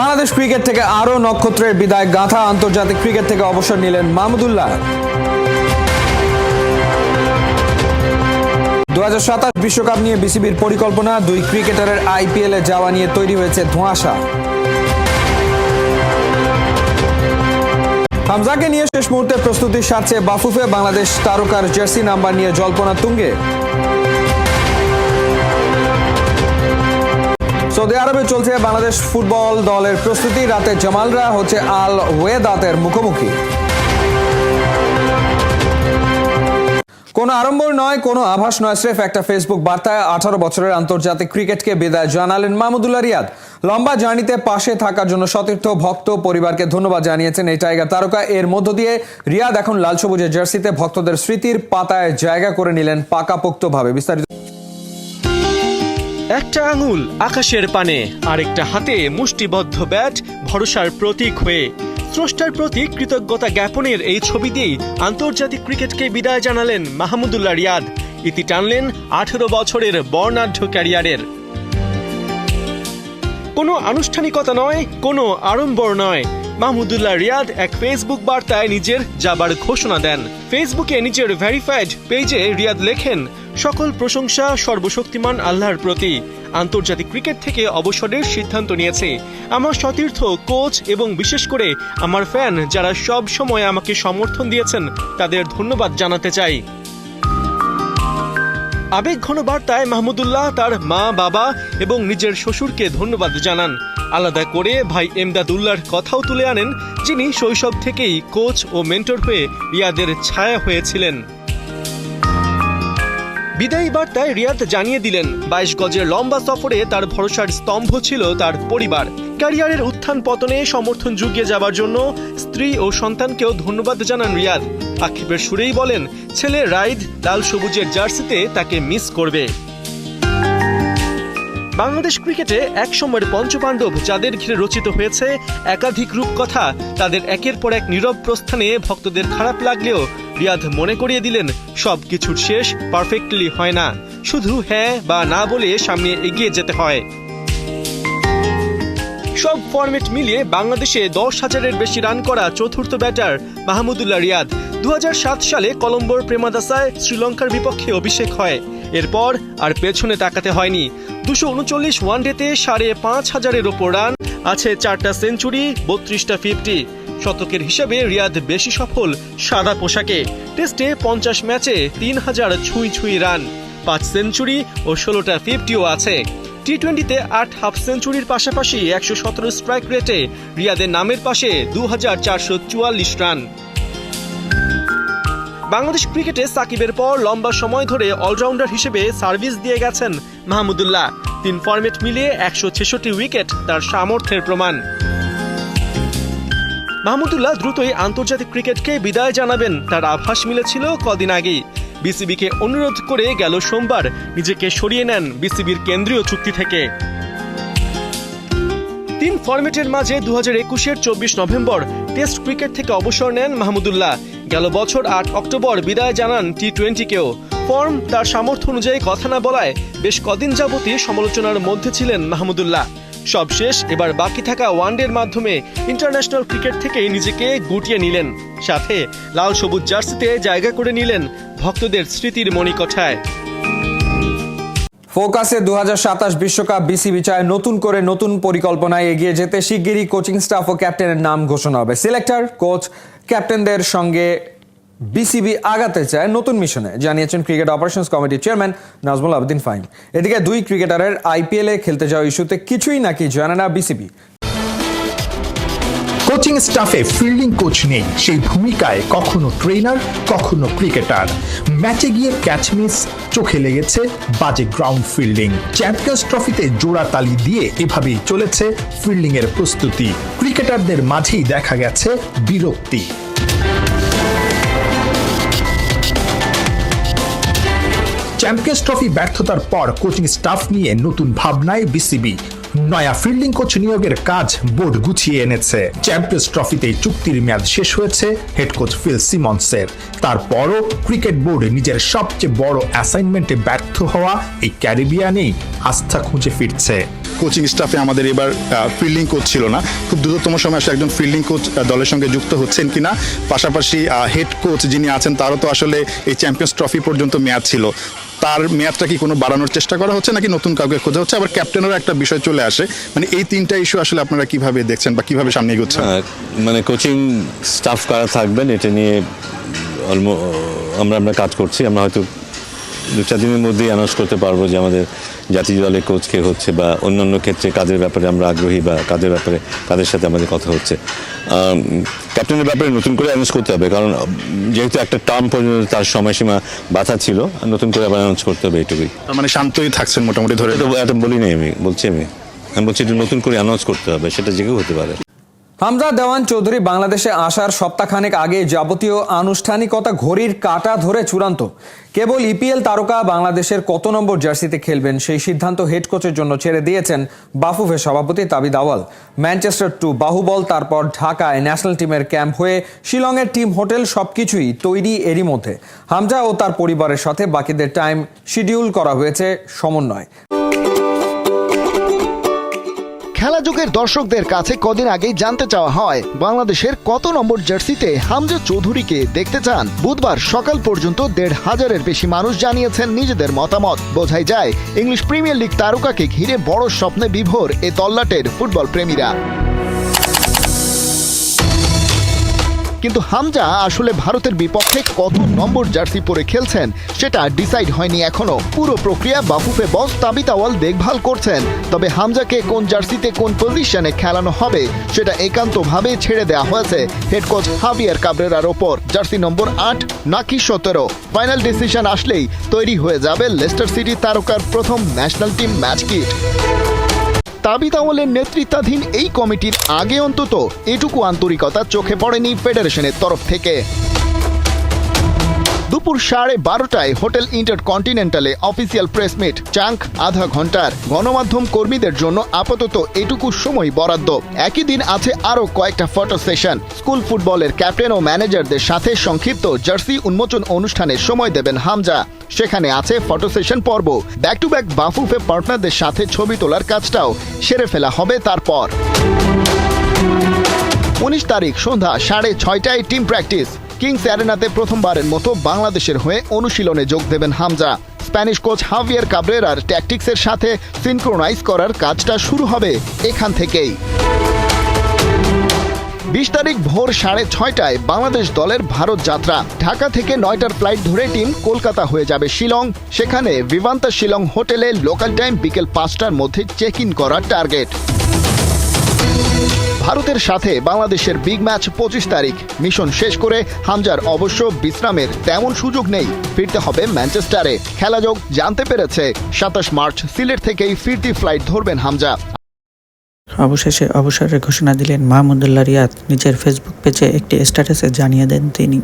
Bangladesh cricket থেকে আরও নক্ষত্রের বিদায় গাথা আন্তর্জাতিক ক্রিকেট থেকে অবসর নিলেন মাহমুদুল্লাহ। দু বিশ্বকাপ নিয়ে বিসিবির পরিকল্পনা, দুই ক্রিকেটারের আইপিএল যাওয়া নিয়ে তৈরি হয়েছে ধোঁয়াশা। হামজাকে নিয়ে শেষ মুহূর্তে প্রস্তুতি সারছে বাফুফে বাংলাদেশ তারকার জার্সি নাম্বার নিয়ে জল্পনা তুঙ্গে। সৌদি আরবে চলছে বাংলাদেশ ফুটবল দলের প্রস্তুতি। রাতে জামালরা হচ্ছে আল ওয়েদাতের মুখোমুখি। কোনো আড়ম্বর নয়, কোনো আভাস নয়, স্রেফ একটা ফেসবুক বার্তায় আঠারো বছরের আন্তর্জাতিক ক্রিকেটকে বিদায় জানালেন মাহমুদুল্লাহ রিয়াদ। লম্বা জার্নিতে পাশে থাকার জন্য সতীর্থ ভক্ত পরিবারকে ধন্যবাদ জানিয়েছেন এই টাইগার তারকা। এর মধ্য দিয়ে রিয়াদ এখন লাল সবুজের জার্সিতে ভক্তদের স্মৃতির পাতায় জায়গা করে নিলেন পাকাপোক্তভাবে। বিস্তারিত একটা আঙুল আকাশের পানে, আরেকটা হাতে মুষ্টিবদ্ধ ব্যাট ভরসার প্রতীক হয়ে। স্রষ্টার প্রতি কৃতজ্ঞতা জ্ঞাপনের এই ছবি দিয়েই আন্তর্জাতিক ক্রিকেটকে বিদায় জানালেন মাহমুদুল্লাহ রিয়াদ। ইতি টানলেন আঠেরো বছরের বর্ণাঢ্য ক্যারিয়ারের। কোনো আনুষ্ঠানিকতা নয়, কোনো আড়ম্বর নয়। মাহমুদুল্লাহ রিয়াদ এক ফেসবুক বার্তায় নিজের যাবার ঘোষণা দেন। ফেসবুকে নিজের ভেরিফাইড পেজে রিয়াদ লেখেন, সকল প্রশংসা সর্বশক্তিমান আল্লাহর প্রতি। আন্তর্জাতিক ক্রিকেট থেকে অবসরের সিদ্ধান্ত নিয়েছে। আমার সতীর্থ কোচ এবং বিশেষ করে আমার ফ্যান যারা সব সময় আমাকে সমর্থন দিয়েছেন, তাদের ধন্যবাদ জানাতে চাই। আবেগঘন বার্তায় মাহমুদুল্লাহ তার মা, বাবা এবং নিজের শ্বশুরকে ধন্যবাদ জানান। আলাদা করে ভাই এমদাদুল্লাহর কথাও তুলে আনেন, যিনি শৈশব থেকেই কোচ ও মেন্টর হয়ে রিয়াদের ছায়া হয়েছিলেন। বিদায়ী বার্তায় রিয়াদ জানিয়ে দিলেন, বাইশ গজের লম্বা সফরে তার ভরসার স্তম্ভ ছিল তার পরিবার। ক্যারিয়ারের উত্থান পতনে সমর্থন জুগিয়ে যাবার জন্য স্ত্রী ও সন্তানকেও ধন্যবাদ জানান রিয়াদ। আক্ষেপের সুরেই বলেন, ছেলে রাইদ লাল সবুজের জার্সিতে তাকে মিস করবে। বাংলাদেশ ক্রিকেটে এক সময়ের পঞ্চপাণ্ডব যাদের ঘিরে রচিত হয়েছে একাধিক রূপকথা, তাদের একের পর এক নীরব প্রস্থানে ভক্তদের খারাপ লাগলেও রিয়াদ মনে করিয়ে দিলেন, সব কিছুর শেষ পারফেক্টলি হয় না। শুধু হ্যাঁ বা না বলে সামনে এগিয়ে যেতে হয়। সব ফরম্যাট মিলিয়ে বাংলাদেশে দশ হাজারের বেশি রান করা চতুর্থ ব্যাটার মাহমুদুল্লাহ রিয়াদ। দু হাজার সাত সালে কলম্বোর প্রেমাদাসায় শ্রীলঙ্কার বিপক্ষে অভিষেক হয়। এরপর আর পেছনে তাকাতে হয়নি। দুশো উনচল্লিশ ওয়ানডেতে সাড়ে পাঁচ হাজারের ওপর রান, আছে চারটা সেঞ্চুরি, বত্রিশটা ফিফটি। শতকের হিসাবে রিয়াদ বেশি সফল সাদা পোশাকে। টেস্টে পঞ্চাশ ম্যাচে তিন হাজার ছুঁই ছুঁই রান, পাঁচ সেঞ্চুরি ও ষোলোটা ফিফটিও আছে। টি টোয়েন্টিতে আট হাফ সেঞ্চুরির পাশাপাশি একশো সতেরো স্ট্রাইক রেটে রিয়াদের নামের পাশে দু হাজার চারশো চুয়াল্লিশ রান। বাংলাদেশ ক্রিকেটে সাকিবের পর লম্বা সময় ধরে অলরাউন্ডার হিসেবে সার্ভিস দিয়ে গেছেন মাহমুদুল্লাহ। তিন ফরম্যাট মিলিয়ে একশো ছেষট্টি উইকেট তার সামর্থ্যের প্রমাণ। মাহমুদুল্লাহ দ্রুতই আন্তর্জাতিক ক্রিকেটকে বিদায় জানাবেন। তার আভাস মিলেছিল কদিন আগেই। বিসিবিকে অনুরোধ করে গেল সোমবার নিজেকে সরিয়ে নেন বিসিবির কেন্দ্রীয় চুক্তি থেকে। তিন ফরম্যাটের মাঝে দু হাজার একুশের চব্বিশ নভেম্বর টেস্ট ক্রিকেট থেকে অবসর নেন মাহমুদুল্লাহ। গেল বছর আট অক্টোবর বিদায় জানান টি টোয়েন্টিকেও ফর্ম তার সামর্থ্য অনুযায়ী কথা না বলায় বেশ কদিন যাবতই সমালোচনার মধ্যে ছিলেন মাহমুদুল্লাহ। সবশেষ এবার বাকি থাকা ওয়ানডের মাধ্যমে ইন্টারন্যাশনাল ক্রিকেট থেকে নিজেকে গুটিয়ে নিলেন। সাথে লাল সবুজ জার্সিতে জায়গা করে নিলেন ভক্তদের স্মৃতির মণিকঠায়। ফোকাসে দু বিশ্বকাপ বিসিবি চায় নতুন করে নতুন পরিকল্পনায় এগিয়ে যেতে শিগগিরই কোচিং স্টাফ ও ক্যাপ্টেনের নাম ঘোষণা হবে। সিলেক্টর, কোচ ক্যাপ্টেনদের সঙ্গে বিসিবি আগাতে চায় নতুন মিশনে, জানিয়েছেন ক্রিকেট অপারেশনস কমিটির চেয়ারম্যান নাজমুল আবদিন ফাইম এদিকে দুই ক্রিকেটারের আইপিএলে খেলতে যাওয়া ইস্যুতে কিছুই নাকি জানে না বিসিবি। কোচিং স্টাফে ফিল্ডিং কোচ নেই। সেই ভূমিকায় কখনো ট্রেনার, কখনো ক্রিকেটার। ম্যাচে গিয়ে ক্যাচ মিস, চোখে লেগেছে বাজে গ্রাউন্ড ফিল্ডিং। চ্যাম্পিয়ন্স ট্রফিতে জোড়া তালি দিয়ে এভাবেই চলেছে ফিল্ডিং এর প্রস্তুতি। ক্রিকেটারদের মাঝেই দেখা গেছে বিরক্তি। চ্যাম্পিয়ন্স ট্রফি ব্যর্থতার পর কোচিং স্টাফ নিয়ে নতুন ভাবনায় বিসিবি। নয়া ফিল্ডিং কোচ নিয়োগের কাজ বোর্ড গুছিয়ে এনেছে। চ্যাম্পিয়ন্স ট্রফিতে চুক্তির মেয়াদ শেষ হয়েছে হেড কোচ ফিল সিমন্সের। তারপরও ক্রিকেট বোর্ড নিজের সবচেয়ে বড় অ্যাসাইনমেন্টে ব্যর্থ হওয়া এই ক্যারিবিয়ানেই আস্থা খুঁজে ফিরছে। কোচিং স্টাফে আমাদের এবার ফিল্ডিং কোচ ছিল না। খুব দ্রুততম সময় আসলে একজন ফিল্ডিং কোচ দলের সঙ্গে যুক্ত হচ্ছেন কিনা। পাশাপাশি হেড কোচ যিনি আছেন, তারও তো আসলে এই চ্যাম্পিয়ন্স ট্রফি পর্যন্ত মেয়াদ ছিল। তার মেয়াদটা কি কোনো বাড়ানোর চেষ্টা করা হচ্ছে নাকি নতুন কাউকে খোঁজা হচ্ছে? আবার ক্যাপ্টেনেরও একটা বিষয় চলে আসে। মানে এই তিনটা ইস্যু আসলে আপনারা কীভাবে দেখছেন বা কীভাবে সামনে এগোচ্ছেন? মানে কোচিং স্টাফ কারা থাকবেন, এটা নিয়ে অলমো আমরা আমরা কাজ করছি। আমরা হয়তো দু চার দিনের মধ্যেই অ্যানাউন্স করতে পারব যে আমাদের জাতীয় দলের কোচ কে হচ্ছে বা অন্যান্য ক্ষেত্রে কাজের ব্যাপারে আমরা আগ্রহী বা কাজের ব্যাপারে, কাদের সাথে আমাদের কথা হচ্ছে। ক্যাপ্টেনের ব্যাপারে নতুন করে অ্যানাউন্স করতে হবে কারণ যেহেতু একটা টার্ম পর্যন্ত তার সময়সীমা বাধা ছিল নতুন করে আবার অ্যানাউন্স করতে হবে এটুকুই তার মানে শান্তই থাকছেন মোটামুটি ধরে তো এটা বলি নাই আমি বলছি আমি। আমি বলছি এটা নতুন করে অ্যানাউন্স করতে হবে সেটা যে কেউ হতে পারে। হামজা দেওয়ান চৌধুরী বাংলাদেশে আসার সপ্তাহখানেক আগে যাবতীয় আনুষ্ঠানিকতা ঘড়ির কাটা ধরে চূড়ান্ত। কেবল ইপিএল তারকা বাংলাদেশের কত নম্বর জার্সিতে খেলবেন সেই সিদ্ধান্ত হেড কোচের জন্য ছেড়ে দিয়েছেন বাফুফের সভাপতি তাবিদ আওয়াল ম্যানচেস্টার টু বাহুবল, তারপর ঢাকায় ন্যাশনাল টিমের ক্যাম্প হয়ে শিলংয়ের টিম হোটেল সবকিছুই তৈরি এরই মধ্যে। হামজা ও তার পরিবারের সাথে বাকিদের টাইম শিডিউল করা হয়েছে সমন্বয়। খেলা যুগের দর্শকদের কাছে কদিন আগেই জানতে চাওয়া হয়, বাংলাদেশের কত নম্বর জার্সিতে হামজা চৌধুরীকে দেখতে চান। বুধবার সকাল পর্যন্ত দেড় হাজারের বেশি মানুষ জানিয়েছেন নিজেদের মতামত। বোঝাই যায়, ইংলিশ প্রিমিয়ার লিগ তারকাকে ঘিরে বড় স্বপ্নে বিভোর এ তল্লাটের ফুটবল প্রেমীরা কিন্তু হামজা আসলে ভারতের বিপক্ষে কত নম্বর জার্সি পরে খেলছেন, সেটা ডিসাইড হয়নি এখনও। পুরো প্রক্রিয়া বাফুফে বস তাবিত আওয়াল দেখভাল করছেন। তবে হামজাকে কোন জার্সিতে কোন পজিশনে খেলানো হবে, সেটা একান্তভাবে ছেড়ে দেওয়া হয়েছে হেড কোচ হাবিয়ার কাবরেরার ওপর। জার্সি নম্বর আট নাকি সতেরো? ফাইনাল ডিসিশন আসলেই তৈরি হয়ে যাবে লেস্টার সিটি তারকার প্রথম national team match kit Tabith আওয়ালের নেতৃত্বাধীন এই কমিটির আগে অন্তত এটুকু আন্তরিকতা চোখে পড়েনি ফেডারেশনের তরফ থেকে। দুপুর সাড়ে বারোটায় হোটেল ইন্টার কন্টিনেন্টালে অফিসিয়াল প্রেস মিট, চাঙ্ক, আধা ঘণ্টার গণমাধ্যম কর্মীদের জন্য আপাতত এটুকু সময় বরাদ্দ। একই দিন আছে আরও কয়েকটা ফটো সেশন। স্কুল ফুটবলের ক্যাপ্টেন ও ম্যানেজারদের সাথে সংক্ষিপ্ত জার্সি উন্মোচন অনুষ্ঠানে সময় দেবেন হামজা। সেখানে আছে ফটো সেশন পর্ব। ব্যাক টু ব্যাক বাফুফে পার্টনারদের সাথে ছবি তোলার কাজটাও সেরে ফেলা হবে তারপর। উনিশ তারিখ সন্ধ্যা সাড়ে ছয়টায় টিম প্র্যাকটিস। কিংস অ্যারেনাতে প্রথমবারের মতো বাংলাদেশের হয়ে অনুশীলনে যোগ দেবেন হামজা। স্প্যানিশ কোচ হাভিয়ার কাবরেরার ট্যাকটিক্সের সাথে সিনক্রোনাইজ করার কাজটা শুরু হবে এখান থেকেই। বিশ তারিখ ভোর সাড়ে ছয়টায় বাংলাদেশ দলের ভারত যাত্রা। ঢাকা থেকে নয়টার ফ্লাইট ধরে টিম কলকাতা হয়ে যাবে শিলং। সেখানে বিমান্তা শিলং হোটেলে লোকাল টাইম বিকেল পাঁচটার মধ্যে চেক ইন করার টার্গেট ভারতের সাথে বাংলাদেশের বিগ ম্যাচ পঁচিশ তারিখ। মিশন শেষ করে হামজার অবশ্য বিশ্রামের তেমন সুযোগ নেই। ফিরতে হবে ম্যানচেস্টারে। খেলা যোগ জানতে পেরেছে সাতাশ মার্চ, সিলেট থেকেই ফিরতি ফ্লাইট ধরবেন হামজা। অবশেষে অবসরের ঘোষণা দিলেন মাহমুদুল্লাহ রিয়াদ। নিজের ফেসবুক পেজে একটি স্ট্যাটাসে জানিয়ে দেন তিনি।